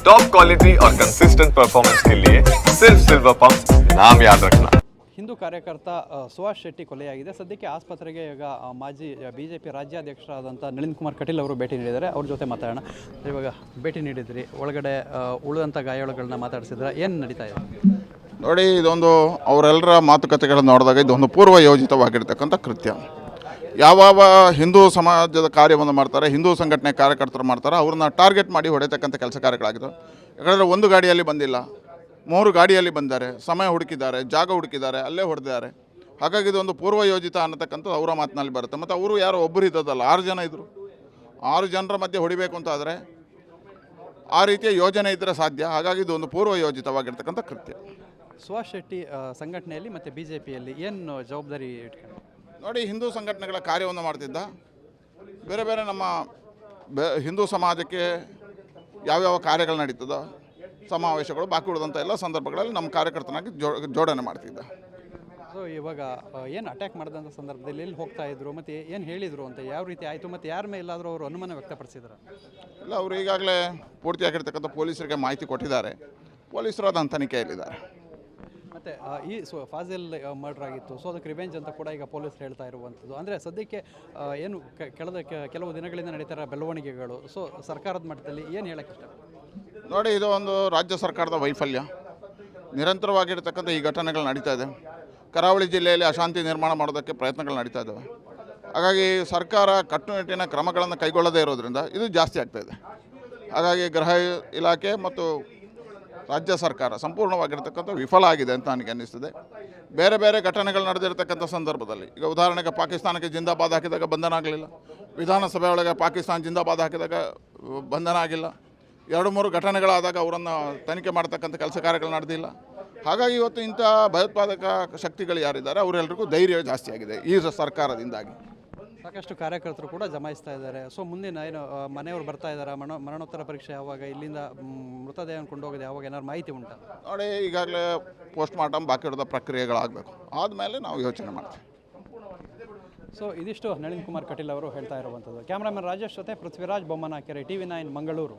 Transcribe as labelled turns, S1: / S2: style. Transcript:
S1: Top quality और consistent performance के लिए सिर्फ सिल्वर पंप नाम याद रखना
S2: ಹಿಂದೂ ಕಾರ್ಯಕರ್ತ ಆ, ಸುಭಾಷ್ ಶೆಟ್ಟಿ ಕೊಲೆಯಾಗಿದೆ ಸದ್ಯಕ್ಕೆ ಆಸ್ಪತ್ರೆಗೆ ಈಗ ಆ, ಮಾಜಿ ಬಿ ಜೆ ಪಿ ರಾಜ್ಯಾಧ್ಯಕ್ಷರಾದಂಥ ನಳಿನ್ ಕುಮಾರ್ ಕಟೀಲ್ ಅವರು ಭೇಟಿ ನೀಡಿದ್ದಾರೆ ಅವ್ರ ಜೊತೆ ಮಾತಾಡೋಣ ಇವಾಗ ಭೇಟಿ ನೀಡಿದ್ರಿ ಒಳಗಡೆ ಆ, ಉಳಿದಂಥ ಗಾಯಾಳುಗಳನ್ನ ಮಾತಾಡಿಸಿದ್ರೆ ಏನು ನಡೀತಾ ಇದೆ
S3: ನೋಡಿ ಇದೊಂದು ಅವರೆಲ್ಲರ ಮಾತುಕತೆಗಳನ್ನು ನೋಡಿದಾಗ ಇದೊಂದು ಪೂರ್ವ ಯೋಜಿತವಾಗಿರ್ತಕ್ಕಂಥ ಕೃತ್ಯ ಯಾವಾಗ ಹಿಂದೂ ಸಮಾಜದ ಕಾರ್ಯವನ್ನು ಮಾಡ್ತಾರೆ, ಹಿಂದೂ ಸಂಘಟನೆ ಕಾರ್ಯಕರ್ತರು ಮಾಡ್ತಾರೆ, ಅವ್ರನ್ನ ಟಾರ್ಗೆಟ್ ಮಾಡಿ ಹೊಡೆತಕ್ಕಂಥ ಕೆಲಸ ಕಾರ್ಯಗಳಾಗಿದೆ ಯಾಕಂದರೆ ಒಂದು ಗಾಡಿಯಲ್ಲಿ ಬಂದಿಲ್ಲ, ಮೂರು ಗಾಡಿಯಲ್ಲಿ ಬಂದಿದ್ದಾರೆ, ಸಮಯ ಹುಡುಕಿದ್ದಾರೆ, ಜಾಗ ಹುಡುಕಿದ್ದಾರೆ, ಅಲ್ಲೇ ಹೊಡೆದಿದ್ದಾರೆ. ಹಾಗಾಗಿ ಇದೊಂದು ಪೂರ್ವ ಯೋಜಿತ ಅನ್ನತಕ್ಕಂಥದ್ದು ಅವರ ಮಾತಿನಲ್ಲಿ ಬರುತ್ತೆ. ಮತ್ತು ಅವರು ಯಾರೋ ಒಬ್ಬರು ಇದ್ದದಲ್ಲ ಆರು ಜನ ಇದ್ದರು ಆರು ಜನರ ಮಧ್ಯೆ ಹೊಡಿಬೇಕು ಅಂತ ಆದರೆ ಆ ರೀತಿಯ ಯೋಜನೆ ಇದ್ದರೆ ಸಾಧ್ಯ. ಹಾಗಾಗಿ ಇದೊಂದು ಪೂರ್ವ ಯೋಜಿತವಾಗಿರ್ತಕ್ಕಂಥ ಕೃತ್ಯ.
S2: ಸುಭಾಷ್ ಶೆಟ್ಟಿ ಸಂಘಟನೆಯಲ್ಲಿ ಮತ್ತು ಬಿ ಜೆ ಪಿಯಲ್ಲಿ ಏನು ಜವಾಬ್ದಾರಿ ಇಟ್ಕೊಂಡು
S3: ನೋಡಿ ಹಿಂದೂ ಸಂಘಟನೆಗಳ ಕಾರ್ಯವನ್ನು ಮಾಡ್ತಿದ್ದ. ಬೇರೆ ಬೇರೆ ನಮ್ಮ ಬೆ ಹಿಂದೂ ಸಮಾಜಕ್ಕೆ ಯಾವ್ಯಾವ ಕಾರ್ಯಗಳು ನಡೀತದ ಸಮಾವೇಶಗಳು ಬಾಕಿ ಉಳಿದಂಥ ಎಲ್ಲ ಸಂದರ್ಭಗಳಲ್ಲಿ ನಮ್ಮ ಕಾರ್ಯಕರ್ತನಾಗಿ ಜೋ ಜೋಡಣೆ ಮಾಡ್ತಿದ್ದ.
S2: ಸೊ ಇವಾಗ ಏನು ಅಟ್ಯಾಕ್ ಮಾಡಿದಂಥ ಸಂದರ್ಭದಲ್ಲಿ ಎಲ್ಲಿ ಹೋಗ್ತಾ ಇದ್ರು ಮತ್ತು ಏನು ಹೇಳಿದರು ಅಂತ ಯಾವ ರೀತಿ ಆಯಿತು ಮತ್ತು ಯಾರ ಮೇಲಾದರೂ ಅವರು ಅನುಮಾನ ವ್ಯಕ್ತಪಡಿಸಿದ್ರು?
S3: ಇಲ್ಲ ಅವರು ಈಗಾಗಲೇ ಪೂರ್ತಿಯಾಗಿರ್ತಕ್ಕಂಥ ಪೊಲೀಸರಿಗೆ ಮಾಹಿತಿ ಕೊಟ್ಟಿದ್ದಾರೆ. ಪೊಲೀಸರು ಅದನ್ನು ತನಿಖೆಯಲ್ಲಿದ್ದಾರೆ.
S2: ಮತ್ತು ಈ ಸೊ ಫಾಜಿಲ್ ಮರ್ಡರ್ ಆಗಿತ್ತು. ಸೊ ಅದಕ್ಕೆ ರಿವೆಂಜ್ ಅಂತ ಕೂಡ ಈಗ ಪೊಲೀಸ್ ಹೇಳ್ತಾ ಇರುವಂಥದ್ದು. ಅಂದರೆ ಸದ್ಯಕ್ಕೆ ಏನು ಕೆಳದ ಕೆಲವು ದಿನಗಳಿಂದ ನಡೀತಾ ಬೆಳವಣಿಗೆಗಳು. ಸೊ ಸರ್ಕಾರದ ಮಟ್ಟದಲ್ಲಿ ಏನು ಹೇಳಕ್ಕೆ ಇಷ್ಟ?
S3: ನೋಡಿ, ಇದು ಒಂದು ರಾಜ್ಯ ಸರ್ಕಾರದ ವೈಫಲ್ಯ. ನಿರಂತರವಾಗಿರ್ತಕ್ಕಂಥ ಈ ಘಟನೆಗಳು ನಡೀತಾ ಇದೆ. ಕರಾವಳಿ ಜಿಲ್ಲೆಯಲ್ಲಿ ಅಶಾಂತಿ ನಿರ್ಮಾಣ ಮಾಡೋದಕ್ಕೆ ಪ್ರಯತ್ನಗಳು ನಡೀತಾ ಇದ್ದಾವೆ. ಹಾಗಾಗಿ ಸರ್ಕಾರ ಕಟ್ಟುನಿಟ್ಟಿನ ಕ್ರಮಗಳನ್ನು ಕೈಗೊಳ್ಳದೇ ಇರೋದ್ರಿಂದ ಇದು ಜಾಸ್ತಿ ಆಗ್ತಾ ಇದೆ. ಹಾಗಾಗಿ ಗೃಹ ಇಲಾಖೆ ಮತ್ತು ರಾಜ್ಯ ಸರ್ಕಾರ ಸಂಪೂರ್ಣವಾಗಿರ್ತಕ್ಕಂಥ ವಿಫಲ ಆಗಿದೆ ಅಂತ ನನಗೆ ಅನ್ನಿಸ್ತದೆ. ಬೇರೆ ಬೇರೆ ಘಟನೆಗಳು ನಡೆದಿರ್ತಕ್ಕಂಥ ಸಂದರ್ಭದಲ್ಲಿ, ಈಗ ಉದಾಹರಣೆಗೆ ಪಾಕಿಸ್ತಾನಕ್ಕೆ ಜಿಂದಾಬಾದ್ ಹಾಕಿದಾಗ ಬಂಧನ ಆಗಲಿಲ್ಲ ವಿಧಾನಸಭೆಯೊಳಗೆ ಪಾಕಿಸ್ತಾನ ಜಿಂದಾಬಾದ್ ಹಾಕಿದಾಗ ಬಂಧನ ಆಗಿಲ್ಲ, ಎರಡು ಮೂರು ಘಟನೆಗಳಾದಾಗ ಅವರನ್ನು ತನಿಖೆ ಮಾಡ್ತಕ್ಕಂಥ ಕೆಲಸ ಕಾರ್ಯಗಳು ನಡೆದಿಲ್ಲ. ಹಾಗಾಗಿ ಇವತ್ತು ಇಂಥ ಭಯೋತ್ಪಾದಕ ಶಕ್ತಿಗಳು ಯಾರಿದ್ದಾರೆ ಅವರೆಲ್ಲರಿಗೂ ಧೈರ್ಯ ಜಾಸ್ತಿ ಆಗಿದೆ ಈ ಸರ್ಕಾರದಿಂದಾಗಿ.
S2: ಸಾಕಷ್ಟು ಕಾರ್ಯಕರ್ತರು ಕೂಡ ಜಮಾಯಿಸ್ತಾ ಇದ್ದಾರೆ. ಸೊ ಮುಂದಿನ ಏನು ಮನೆಯವರು ಬರ್ತಾ ಇದ್ದಾರೆ? ಮರಣ ಮರಣೋತ್ತರ ಪರೀಕ್ಷೆ ಯಾವಾಗ? ಇಲ್ಲಿಂದ ಮೃತದೇಹ ಮೃತದೇಹವನ್ನು ಕೊಂಡೋಗೋದು ಯಾವಾಗ? ಏನಾದ್ರು ಮಾಹಿತಿ ಉಂಟಾ?
S3: ನೋಡಿ ಈಗಾಗಲೇ ಪೋಸ್ಟ್ ಮಾರ್ಟಮ್ ಬಾಕಿ ಇರೋದ ಪ್ರಕ್ರಿಯೆಗಳಾಗಬೇಕು. ಆದಮೇಲೆ ನಾವು ಯೋಚನೆ ಮಾಡ್ತೀವಿ.
S2: ಸೊ ಇದಿಷ್ಟು ನಳಿನ್ ಕುಮಾರ್ ಕಟೀಲ್ ಅವರು ಹೇಳ್ತಾ ಇರುವಂಥದ್ದು ಕ್ಯಾಮ್ರಾಮನ್ ರಾಜೇಶ್ ಜೊತೆ Prithviraj Bommanakere T V nine Mangaluru.